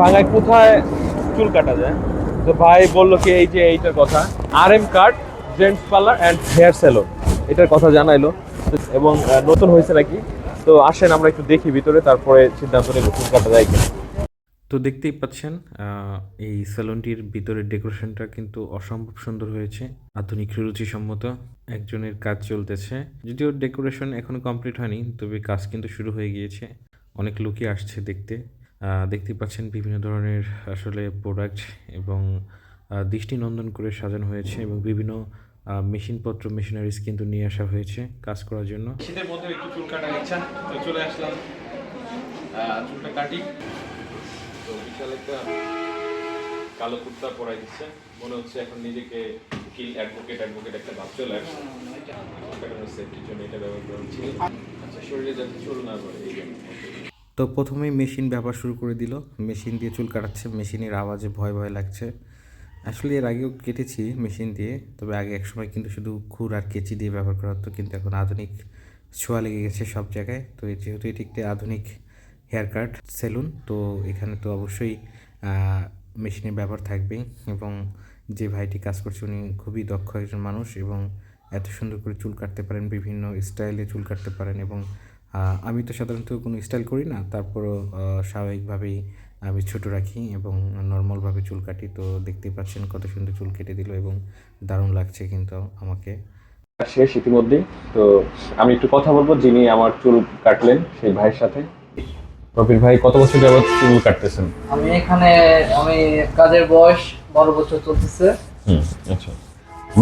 ভাঙায় কোথায় চুল কাটা যায়? তো ভাই বলল কি, এই যে এইটার কথা। আর M card gents parlour and hair salon এটার কথা জানাইলো। এবং নতুন হয়েছে নাকি? তো আসেন, আমরা একটু দেখি ভিতরে, তারপরে সিদ্ধান্ত নেব চুল কাটা যায় কিনা। তো দেখতেই পাচ্ছেন এই স্যালনটির ভিতরের ডেকোরেশনটা কিন্তু অসম্ভব সুন্দর হয়েছে, আধুনিক রুচিসম্মত। একজনের কাজ চলতেছে। যদিও ডেকোরেশন এখনও কমপ্লিট হয়নি, তবে কাজ কিন্তু শুরু হয়ে গিয়েছে। অনেক লোকই আসছে দেখতে। আহ, দেখতেই পাচ্ছেন বিভিন্ন ধরনের আসলে প্রোডাক্ট এবং দৃষ্টিনন্দন করে সাজানো হয়েছে এবং বিভিন্ন মেশিনপত্র মেশিনারিজ কিন্তু নিয়ে আসা হয়েছে কাজ করার জন্য। শীতের মধ্যে একটু চুল কাটার ইচ্ছা তো চলে আসলাম। চুলটা কাটি। তো বিশাল একটা কালো কুর্তা পরাই দিচ্ছে। মনে হচ্ছে এখন নিজেকে উকিল অ্যাডভোকেট অ্যাডভোকেট একটা ভাব চলে আসছে। সেফটির জন্য এটা ব্যবহার করা হচ্ছে আচ্ছা শরীরে যাতে চুল না পড়ে এই জন্য তো প্রথমেই মেশিন ব্যবহার শুরু করে দিল। মেশিন দিয়ে চুল কাটাচ্ছে, মেশিনের আওয়াজে ভয় ভয় লাগছে। আসলে এর আগেও কেটেছি মেশিন দিয়ে, তবে আগে একসময় কিন্তু শুধু খুর আর কেচি দিয়ে ব্যবহার করা হতো, কিন্তু এখন আধুনিক ছোঁয়া লেগে গেছে সব জায়গায়। তো যেহেতু এটি একটি আধুনিক হেয়ার কাট সেলুন, তো এখানে তো অবশ্যই মেশিনের ব্যবহার থাকবেই। এবং যে ভাইটি কাজ করছে উনি খুবই দক্ষ একজন মানুষ এবং এত সুন্দর করে চুল কাটতে পারেন, বিভিন্ন স্টাইলে চুল কাটতে পারেন এবং আমি তো সাধারণত কোনো স্টাইল করি না তারপরও স্বাভাবিকভাবেই আমি ছোট রাখি এবং নর্মালভাবে চুল কাটি। তো দেখতেই পাচ্ছেন কত সুন্দর চুল কেটে দিল এবং দারুণ লাগছে কিন্তু আমাকে। শেষ ইতিমধ্যেই। তো আমি একটু কথা বলব যিনি আমার চুল কাটলেন সেই ভাইয়ের সাথে। প্রবীর ভাই কত বছর যাবত চুল কাটতেছেন? আমি এখানে আমি কাজের বয়স বারো বছর চলতেছে। হুম আচ্ছা।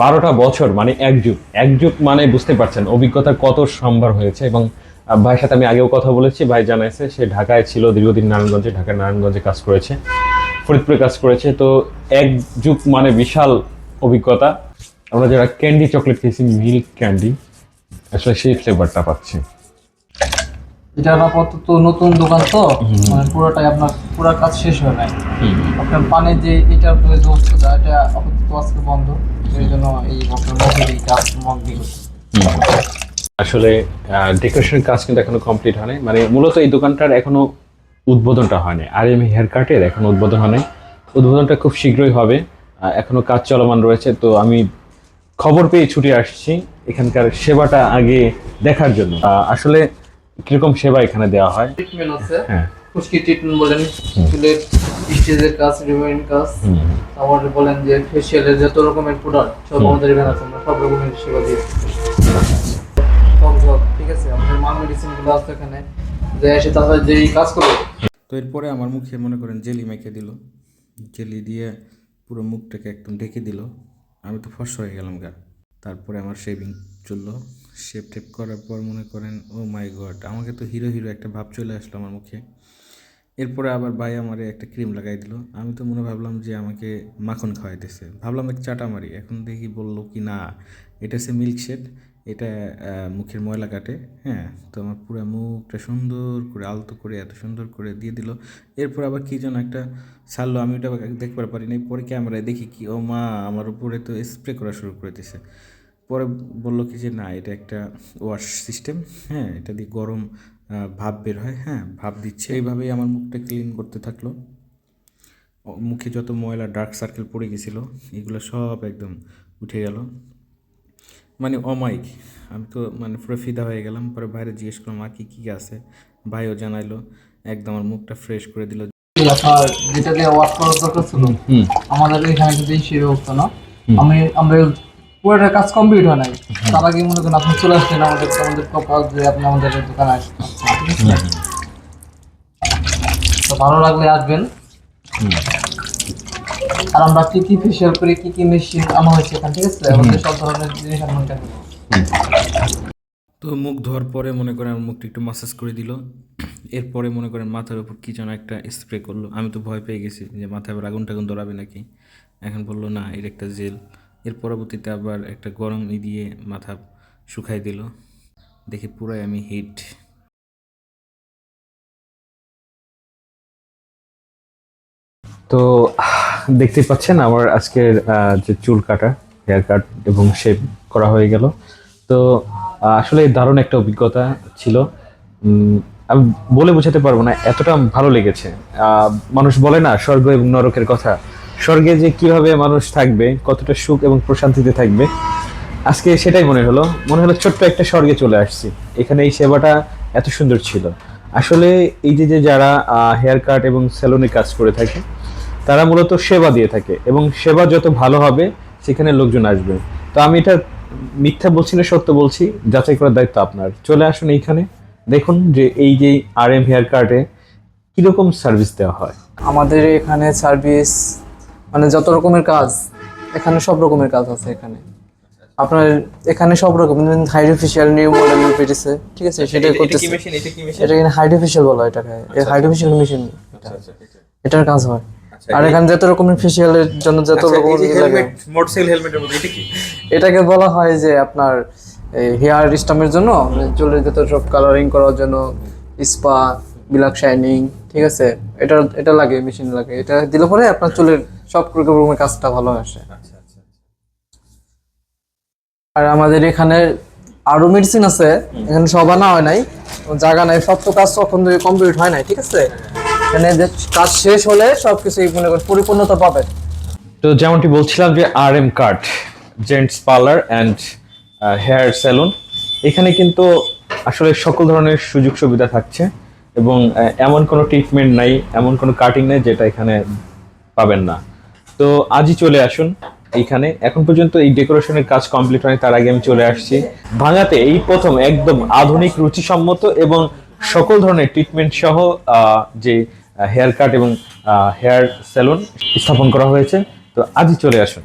বারোটা বছর মানে এক যুগ এক যুগ মানে বুঝতে পারছেন অভিজ্ঞতা কত সম্ভার হয়েছে এবং ভাইয়ের সাথে আমি আগেও কথা বলেছি ভাই জানাইছে সে ঢাকায় ছিল দীর্ঘদিন নারায়ণগঞ্জে ঢাকায় নারায়ণগঞ্জে কাজ করেছে ফরিদপুরে কাজ করেছে। তো এক যুগ মানে বিশাল অভিজ্ঞতা। আমরা যারা ক্যান্ডি চকলেট খেয়েছি মিল্ক ক্যান্ডি আসলে সেই ফ্লেভারটা পাচ্ছি। এটা আপাতত নতুন দোকান তো মানে পুরোটাই আপনার পুরো কাজ শেষ হয় নাই। আপনার পানির যে যে ওষুধটা এটা আপাতত আজকে বন্ধ। এই জন্য এই আপনার এই কাজ মন দিয়ে। আসলে ডেকোরেশনের কাজ কিন্তু এখনও কমপ্লিট হয়নি মানে মূলত এই দোকানটার এখনও উদ্বোধনটা হয়নি আর এম হেয়ার কাটের এখনও উদ্বোধন হয়নি উদ্বোধনটা খুব শীঘ্রই হবে। এখনও কাজ চলমান রয়েছে। তো আমি খবর পেয়ে ছুটে আসছি এখানকার সেবাটা আগে দেখার জন্য। আসলে কীরকম সেবা এখানে দেওয়া হয়? ট্রিটমেন্ট আছে। হ্যাঁ। খুশকি ট্রিটমেন্ট বলেন। চুলের স্টেজের কাজ রিমুভিং কাজ। তারপর বলেন যে ফেসিয়ালের যত রকমের প্রোডাক্ট সব আমাদের এখানে আছে। আমরা সব রকমের সেবা দিয়ে মেডিসিন আছে এখানে যে এসে তারপরে যে কাজ করবে। তো এরপরে আমার মুখে মনে করেন জেলি মেখে দিল। জেলি দিয়ে পুরো মুখটাকে একদম ঢেকে দিল। আমি তো ফর্স হয়ে গেলাম গা। তারপরে আমার শেভিং চলল। শেভ টেপ করার পর মনে করেন ও মাই গড আমাকে তো হিরো হিরো একটা ভাব চলে আসলো আমার মুখে। এরপরে আবার ভাই আমারে একটা ক্রিম লাগাই দিল। আমি তো মনে ভাবলাম যে আমাকে মাখন খাওয়াইতেছে। ভাবলাম এক চাটা মারি। এখন দেখি বলল কি, না, এটা হচ্ছে মিল্ক শেড এটা মুখের ময়লা কাটে হ্যাঁ? তো আমার পুরো মুখটা সুন্দর করে, আলতো করে, এত সুন্দর করে দিয়ে দিল। এরপর আবার কী যেন একটা ছাড়লো, আমি ওটা দেখতে পারি নাই। পরে ক্যামেরায় দেখি কি, ও মা, আমার উপরে তো স্প্রে করা শুরু করে দিছে। পরে বলল কি যে, না, এটা একটা ওয়াশ সিস্টেম হ্যাঁ? এটা দিয়ে গরম ভাব বের হয় হ্যাঁ? ভাব দিচ্ছে। এইভাবেই আমার মুখটা ক্লিন করতে থাকল। মুখে যত ময়লা, ডার্ক সার্কেল পড়ে গেছিল, এগুলো সব একদম উঠে গেল। মানে অমাইক আমি তো মানে পুরো ফিদা হয়ে গেলাম পরে বাইরে জিজ্ঞেস করলাম আর কি কী আছে? ভাইও জানাইলো একদম আমার মুখটা ফ্রেশ করে দিল। যেটা দিয়ে ওয়াশ করার দরকার ছিল আমাদের এখানে কিন্তু সেই ব্যবস্থা না আমি আমরা পুরোটা কাজ কমপ্লিট হয় নাই। তার আগে মনে করেন আপনি চলে আসলেন আমাদের আমাদের কপাল যে আপনি আমাদের দোকানে আসছেন তো ভালো লাগলে আসবেন। আর আমরা কি কি ফেশিয়াল করি কি কি মেশিন আনা হয়েছে এখানে ঠিক আছে? আমাদের সব ধরনের জিনিস আমরা তো মুখ ধোয়ার পরে মনে করেন আমার মুখটা একটু মাসাজ করে দিল। এরপরে মনে করেন মাথার উপর কি যেন একটা স্প্রে করল। আমি তো ভয় পেয়ে গেছি যে মাথায় আবার আগুন টাগুন ধরাবে নাকি? এখন বলল না এর একটা জেল এর পরবর্তীতে আবার একটা গরম ই দিয়ে মাথা শুকাই দিল। দেখি পুরাই আমি হিট তো দেখতে পাচ্ছেন আমার আজকের যে চুল কাটা হেয়ার কাট এবং শেভ করা হয়ে গেল। তো আসলে দারুণ একটা অভিজ্ঞতা ছিল। আমি বলে বোঝাতে পারব না, এতটা ভালো লেগেছে। মানুষ বলে না, স্বর্গ এবং নরকের কথা। স্বর্গে যে কীভাবে মানুষ থাকবে, কতটা সুখ এবং প্রশান্তিতে থাকবে, আজকে সেটাই মনে হলো। মনে হলো ছোট্ট একটা স্বর্গে চলে আসছি। এখানে এই সেবাটা এত সুন্দর ছিল। আসলে এই যে যারা হেয়ার কাট এবং সেলুনে কাজ করে থাকে তারা মূলত সেবা দিয়ে থাকে এবং সেবা যত ভালো হবে সেখানে লোকজন আসবে। তো আমি এটা মিথ্যা বলছি না সত্য বলছি যাচাই করার দায়িত্ব আপনার। চলে আসুন এইখানে দেখুন যে এই যে আর এম হেয়ার কার্টে কীরকম সার্ভিস দেওয়া হয়। আমাদের এখানে সার্ভিস মানে যত রকমের কাজ এখানে সব রকমের কাজ আছে এখানে। আপনার এখানে সব রকম হাইড্রোফিশিয়াল নিউ মডেল পেটেছে ঠিক আছে? সেটা করতেছে। এটা এখানে হাইড্রোফিশিয়াল বলা হয় এটাকে। হাইড্রোফিশিয়াল মেশিন এটার কাজ হয়। আর এখানে যত রকমের ফেসিয়ালের জন্য যত রকম লাগে। মোটরসাইকেল হেলমেটের মধ্যে এটা কি? এটাকে বলা হয় যে আপনার হেয়ার স্টামের জন্য মানে চুলের যত সব কালারিং করার জন্য স্পা বিলাক শাইনিং ঠিক আছে? এটা এটা লাগে মেশিন লাগে। এটা দিলে পরে আপনার চুলের সব রকমের কাজটা ভালো আসে। আর আমাদের এখানে আরও মেডিসিন আছে এখানে সব আনা হয় নাই জায়গা নাই সব তো কাজ তখন কমপ্লিট হয় নাই ঠিক আছে? যে কাজ শেষ হলে সবকিছু মনে করেন পরিপূর্ণতা পাবে তো যেমনটি বলছিলাম যে R M cart gents parlour and hair salon এখানে কিন্তু আসলে সকল ধরনের সুযোগ সুবিধা থাকছে এবং এমন কোনো ট্রিটমেন্ট নাই, এমন কোনো কাটিং নেই যেটা এখানে পাবেন না। তো আজই চলে আসুন এইখানে এখন পর্যন্ত এই ডেকোরেশনের কাজ কমপ্লিট হয়নি, তার আগে আমি চলে আসছি। ভাঙাতে এই প্রথম একদম আধুনিক রুচিসম্মত এবং সকল ধরনের ট্রিটমেন্ট সহ যে হেয়ার কাট এবং হেয়ার স্যালুন স্থাপন করা হয়েছে। তো আজই চলে আসুন।